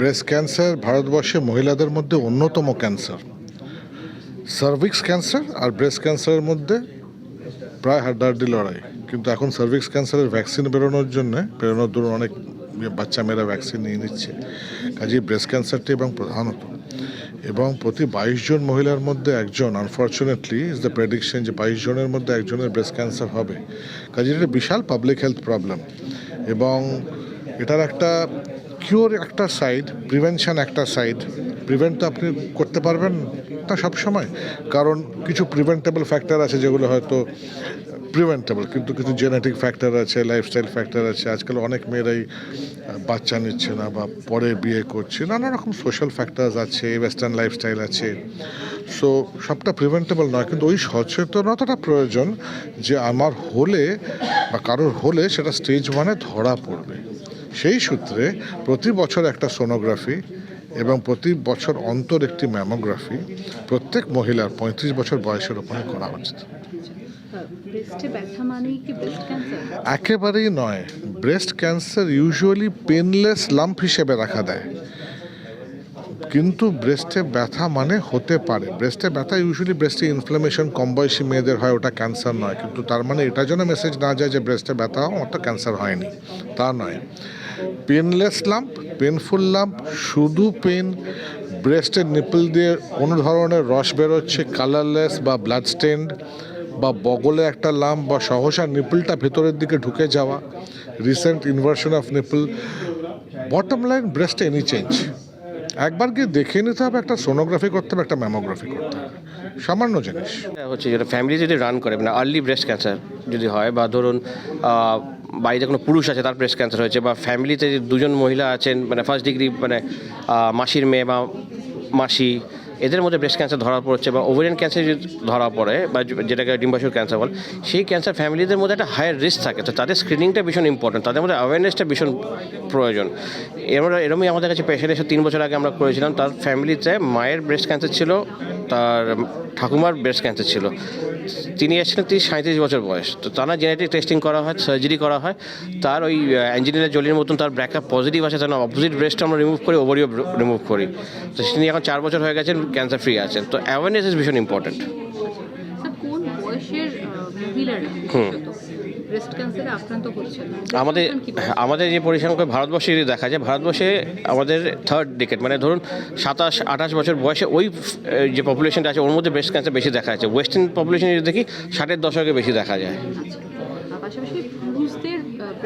Breast cancer ভারতবর্ষে মহিলাদের মধ্যে অন্যতম ক্যান্সার সার্ভিক্স ক্যান্সার আর ব্রেস্ট ক্যান্সারের মধ্যে প্রায় হাড্ডাহাড্ডি লড়াই। কিন্তু এখন সার্ভিক্স ক্যান্সারের ভ্যাকসিন বেরোনোর জন্য, বেরোনোর দরুন অনেক বাচ্চা মেয়েরা ভ্যাকসিন নিয়ে নিচ্ছে। কাজেই ব্রেস্ট ক্যান্সারটি এবং প্রধানত। এবং প্রতি বাইশ জন মহিলার মধ্যে একজন আনফর্চুনেটলি ইজ দ্য প্রেডিকশন যে বাইশ জনের মধ্যে একজনের ব্রেস্ট ক্যান্সার হবে। কাজে এটা বিশাল পাবলিক হেলথ প্রবলেম এবং এটার একটা কিওর একটা সাইড, প্রিভেনশন একটা সাইড, প্রিভেন্ট তো আপনি করতে পারবেন না সব সময় কারণ কিছু প্রিভেন্টেবল ফ্যাক্টর আছে যেগুলো হয়তো প্রিভেন্টেবল, কিন্তু কিছু জেনেটিক ফ্যাক্টর আছে, লাইফস্টাইল ফ্যাক্টর আছে। আজকাল অনেক মেয়েরাই বাচ্চা নিচ্ছে না বা পরে বিয়ে করছে, নানা রকম সোশ্যাল ফ্যাক্টরস আছে, ওয়েস্টার্ন লাইফস্টাইল আছে। সো সবটা প্রিভেন্টেবল নয়, কিন্তু ওই সচেতনতাটা প্রয়োজন যে আমার হলে বা কারোর হলে সেটা স্টেজ ওয়ানে ধরা পড়বে। সেই সূত্রে প্রতি বছর একটা সোনোগ্রাফি এবং প্রতি বছর অন্তর একটি ম্যামোগ্রাফি প্রত্যেক মহিলার পঁয়ত্রিশ বছর বয়সের ওপরে করা উচিত একেবারেই নয়। Breast cancer usually painless lump হিসেবে দেখা দেয়। কিন্তু ব্রেস্টে ব্যথা মানে হতে পারে। ব্রেস্টে ব্যথা ইউজুয়ালি ব্রেস্টে ইনফ্লামেশন কম বয়সী মেয়েদের হয় ওটা ক্যান্সার নয়। কিন্তু তার মানে এটা যেন মেসেজ না যায় যে ব্রেস্টে ব্যথা ওটা ক্যান্সার হয়নি। তা নয়। পেনলেস লাম্প পেনফুল লাম্প শুধু পেন ব্রেস্টের নিপল দিয়ে কোনো ধরনের রস বেরোচ্ছে, কালারলেস বা ব্লাড স্টেন্ড বা বগলে একটা লাম্প বা সহসা নিপলটা ভেতরের দিকে ঢুকে যাওয়া, recent inversion of nipple. Bottom line, ব্রেস্টে any change. একবার গিয়ে দেখে নিতে হবে, একটা সোনোগ্রাফি করতে হবে, একটা ম্যামোগ্রাফি করতে হবে। সামান্য জিনিস। হচ্ছে যেটা ফ্যামিলি যদি রান করে মানে আর্লি ব্রেস্ট ক্যান্সার যদি হয় বা ধরুন বাড়িতে কোনো পুরুষ আছে, তার ব্রেস্ট ক্যান্সার হয়েছে বা ফ্যামিলিতে দুজন মহিলা আছেন মানে ফার্স্ট ডিগ্রি মানে মাসির মেয়ে বা মাসি, এদের মধ্যে ব্রেস্ট ক্যান্সার ধরা পড়ছে বা ওভারিয়ান ক্যান্সার যদি ধরা পড়ে বা যেটাকে ডিম্বাশয় ক্যান্সার বল, সেই ক্যান্সার ফ্যামিলিদের মধ্যে একটা হায়ার রিস্ক থাকে। তো তাদের স্ক্রিনিংটা ভীষণ ইম্পর্টেন্ট তাদের মধ্যে অ্যাওয়ারনেসটা ভীষণ প্রয়োজন। এরা এরমই আমাদের কাছে পেশেন্ট এসে তিন বছর আগে আমরা করেছিলাম, তার ফ্যামিলিতে মায়ের ব্রেস্ট ক্যান্সার ছিল তার ঠাকুমার ব্রেস্ট ক্যান্সার ছিল। তিনি এসেছিলেন তিনি সাঁত্রিশ বছর বয়স। তো তারা জেনেটিক টেস্টিং করা হয় সার্জারি করা হয়। তার ওই ইঞ্জিনিয়ার জলির মতন তার ব্র্যাকআপ পজিটিভ আছে তার অপোজিট ব্রেস্ট আমরা রিমুভ করি ওভারিও রিমুভ করি। তো তিনি এখন চার বছর হয়ে গেছেন ক্যান্সার ফ্রি আছেন। তো অ্যাওয়ারনেস ইজ ভীষণ ইম্পর্টেন্ট স্যার ব্রেস্ট ক্যান্সারে আক্রান্ত আমাদের আমাদের যে পরিসংখ্যা ভারতবর্ষে যদি দেখা যায় ভারতবর্ষে আমাদের থার্ড ডিকেট মানে ধরুন সাতাশ আঠাশ বছর বয়সে ওই যে পপুলেশনটা আছে ওর মধ্যে ব্রেস্ট ক্যান্সার বেশি দেখা যাচ্ছে। ওয়েস্টার্ন পপুলেশন যদি দেখি ষাটের দশকে বেশি দেখা যায়। পুরুষদের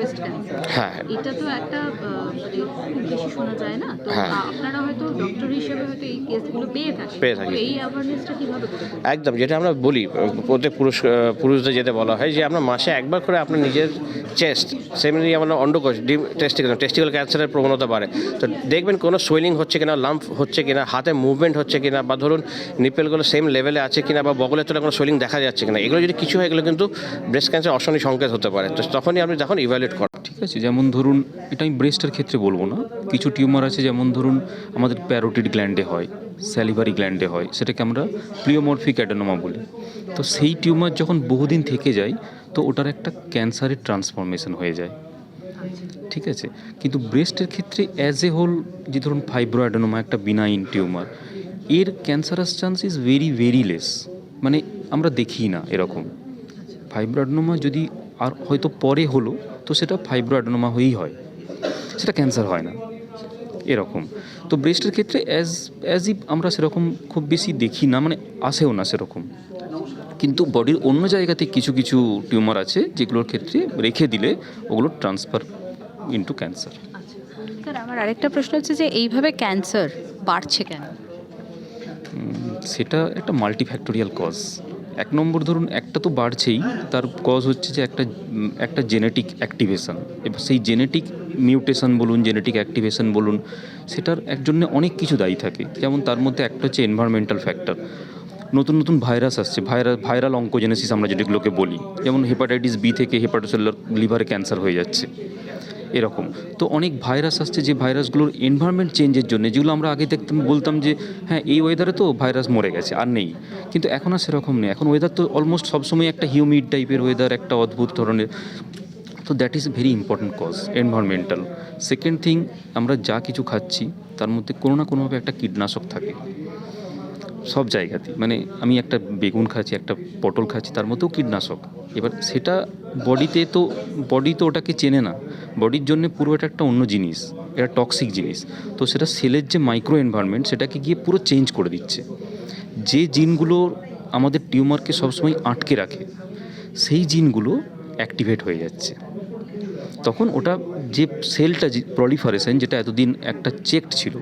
ব্রেস্ট ক্যান্সার হ্যাঁ। এটা তো একটা মানে খুব বেশি শোনা যায় না? তো হ্যাঁ। আপনারা হয়তো ডক্টর হিসেবে হয়তো এই কেসগুলো পেয়ে থাকেন। পেয়ে থাকি। এই অ্যাওয়ারনেসটা কীভাবে একদম যেটা আমরা বলি প্রত্যেক পুরুষ পুরুষদের যেটা বলা হয় যে আমরা মাসে একবার করে আপনার নিজের চেস্ট সেমনি আমরা অন্ডকোষ ডিম টেস্টিক্যাল টেস্টিক্যাল ক্যান্সারের প্রবণতা বাড়ে। তো দেখবেন কোনো সোয়েলিং হচ্ছে কিনা লাম্প হচ্ছে কিনা হাতে মুভমেন্ট হচ্ছে কিনা বা ধরুন নিপেলগুলো সেম লেভেলে আছে কিনা বা বগলের তোলা কোনো সোয়েলিং দেখা যাচ্ছে কিনা এগুলো যদি কিছু হয় এগুলো কিন্তু ব্রেস্ট ক্যান্সার অশনি সংকেত হতে পারে। তো তখনই আপনি যখন ইভ্যালুয়েট করেন ঠিক আছে, যেমন ধরুন, এটা আমি ব্রেস্টের ক্ষেত্রে বলব না। কিছু টিউমার আছে, যেমন ধরুন, আমাদের প্যারোটিড গ্ল্যান্ডে হয় স্যালিভারি গ্ল্যান্ডে হয়, সেটাকে আমরা প্রিওমরফিক অ্যাডেনোমা বলি। তো সেই টিউমার যখন বহুদিন থেকে যায়, তো ওটার একটা ক্যান্সারের ট্রান্সফরমেশন হয়ে যায়। ঠিক আছে? কিন্তু ব্রেস্টের ক্ষেত্রে অ্যাজ এ হোল যে ধরুন ফাইব্রো অ্যাডেনোমা একটা বিনাইন টিউমার এর cancerous chance is very very less মানে আমরা দেখি না এরকম। ফাইব্রোডেনোমা যদি আর হয়তো পরে হলো তো সেটা ফাইব্রোডেনোমা হয়েই হয়। সেটা ক্যান্সার হয় না। এরকম। তো ব্রেস্টের ক্ষেত্রে অ্যাজ অ্যাজ ইফ আমরা সেরকম খুব বেশি দেখি না মানে আসেও না সেরকম। কিন্তু বডির অন্য জায়গাতে কিছু কিছু টিউমার আছে যেগুলোর ক্ষেত্রে রেখে দিলে ওগুলো ট্রান্সফার ইনটু ক্যান্সার স্যার আমার আরেকটা প্রশ্ন হচ্ছে যে এইভাবে ক্যান্সার বাড়ছে কেন? সেটা একটা মাল্টিফ্যাক্টোরিয়াল কজ এক নম্বর ধরুন, একটা তো বাড়ছেই। তার কজ হচ্ছে যে একটা একটা জেনেটিক অ্যাক্টিভেশন এবার সেই জেনেটিক মিউটেশন বলুন জেনেটিক অ্যাক্টিভেশন বলুন, সেটার একজন্য অনেক কিছু দায়ী থাকে। যেমন তার মধ্যে একটা হচ্ছে এনভায়রনমেন্টাল ফ্যাক্টর নতুন নতুন ভাইরাস আসছে। ভাইরাস ভাইরাল অঙ্কোজেনেসিস আমরা যেগুলোকে বলি। যেমন হেপাটাইটিস বি থেকে হেপাটোসেলার লিভারে ক্যান্সার হয়ে যাচ্ছে। এরকম। তো অনেক ভাইরাস আসছে যে ভাইরাসগুলোর এনভায়রনমেন্ট চেঞ্জের জন্য, যেগুলো আমরা আগে দেখতাম, বলতাম যে হ্যাঁ এই ওয়েদারে তো ভাইরাস মরে গেছে, আর নেই। কিন্তু এখন আর সেরকম নেই। এখন ওয়েদার তো অলমোস্ট সবসময় একটা হিউমিড টাইপের ওয়েদার একটা অদ্ভুত ধরনের। তো that is very important cause environmental second thing আমরা যা কিছু খাচ্ছি, তার মধ্যে কোনো না কোনোভাবে একটা কীটনাশক থাকে। সব জায়গাতেই। মানে আমি একটা বেগুন খাচ্ছি, একটা পটল খাচ্ছি, তার মধ্যেও কীটনাশক। এবার সেটা বডিতে তো, বডি তো ওটাকে চেনে না। বডির জন্য পুরো এটা একটা অন্য জিনিস, এটা টক্সিক জিনিস। তো সেটা সেলের যে মাইক্রো এনভায়রনমেন্ট সেটাকে গিয়ে পুরো চেঞ্জ করে দিচ্ছে। যে জিনগুলো আমাদের টিউমারকে সবসময় আটকে রাখে, সেই জিনগুলো অ্যাক্টিভেট হয়ে যাচ্ছে। তখন ওটা যে সেলটা প্রলিফারেশন যেটা এতদিন একটা চেকড ছিল,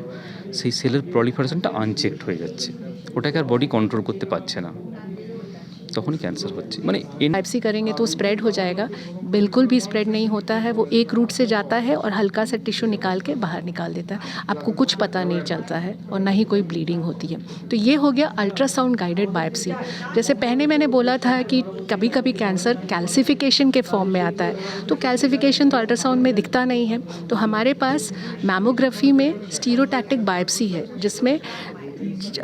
সেই সেলের প্রলিফারেশনটা আনচেকড হয়ে যাচ্ছে। ওটাকে আর বডি কন্ট্রোল করতে পারছে না তখনই ক্যান্সার হচ্ছে মানে এন बाइप्सी करेंगे तो स्प्रेड हो जाएगा बिल्कुल भी स्प्रेड नहीं होता है वो एक रूट से जाता है और हल्का सा टिश्यू निकाल के बाहर निकाल देता है आपको कुछ पता नहीं चलता है और ना ही कोई ब्लीडिंग होती है तो ये हो गया अल्ट्रासाउंड गाइडेड बायोप्सी जैसे पहले मैंने बोला था कि कभी कभी कैंसर कैल्सिफिकेशन के फॉर्म में आता है तो कैल्सिफिकेशन तो अल्ट्रासाउंड में दिखता नहीं है तो हमारे पास मैमोग्राफी में स्टीरोटैक्टिक बायोप्सी है जिसमें ज-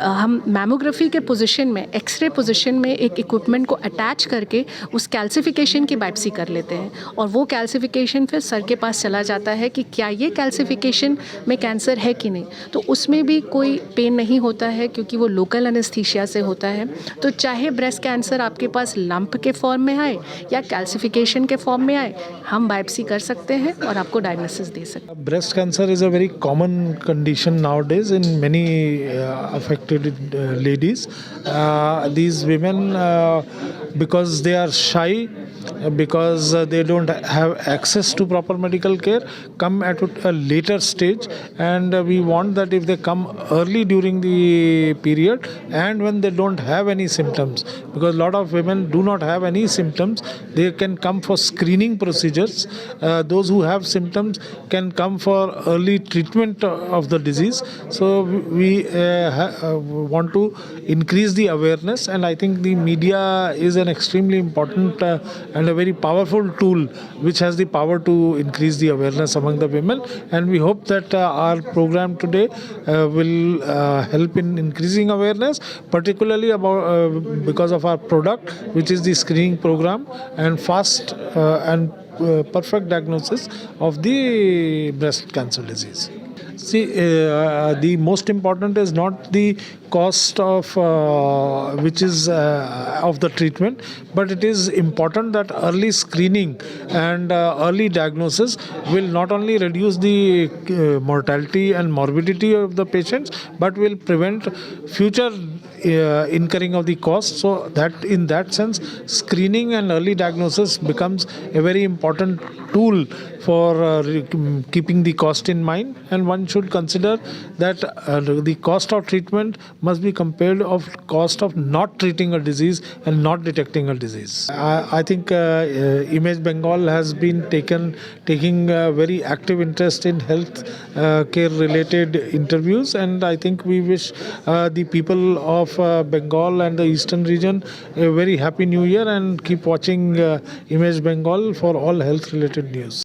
हम मैमोग्राफी के पोजीशन में एक्सरे पोजीशन में एक इक्विपमेंट को अटैच करके उस कैल्सिफिकेशन की बाइप्सी कर लेते हैं। और वो कैल्सिफिकेशन फिर सर के पास चला जाता है कि क्या ये कैल्सिफिकेशन में कैंसर है कि नहीं? तो उसमें भी कोई पेन नहीं होता है क्योंकि वो लोकल अनस्थीशिया से होता है। तो चाहे ब्रेस्ट कैंसर आपके पास लंप के फॉर्म में आए या कैल्सिफिकेशन के फॉर्म में आए हम बाइप्सी कर सकते हैं और आपको डायग्नोसिस दे सकते हैं। Breast cancer is a very common condition now in in uh, affected uh, ladies. Uh, these women, uh, because they are shy, because uh, they don't have access to proper medical care, come at a later stage. And uh, we want that if they come early during the period and when they don't have any symptoms, because a lot of women do not have any symptoms, they can come for screening procedures. Uh, those who have symptoms can come for early treatment of the disease. So we uh, uh, want to increase the awareness, and I think the media is an extremely important uh, and a very powerful tool which has the power to increase the awareness among the women. And we hope that uh, our program today uh, will uh, help in increasing awareness, particularly about because of our product, which is the screening program and fast and perfect diagnosis of the breast cancer disease. See, uh, the most important is not the cost of uh, which is uh, of the treatment, but it is important that early screening and uh, early diagnosis will not only reduce the uh, mortality and morbidity of the patients, but will prevent future uh, incurring of the cost. So that in that sense, screening and early diagnosis becomes a very important tool for uh, keeping the cost in mind. And one should consider that uh, the cost of treatment must be compared of cost of not treating a disease and not detecting a disease. I, I think uh, Image Bengal has been taken taking very active interest in health care related interviews, and I think we wish the people of Bengal and the eastern region a very happy new year and keep watching Image Bengal for all health related news.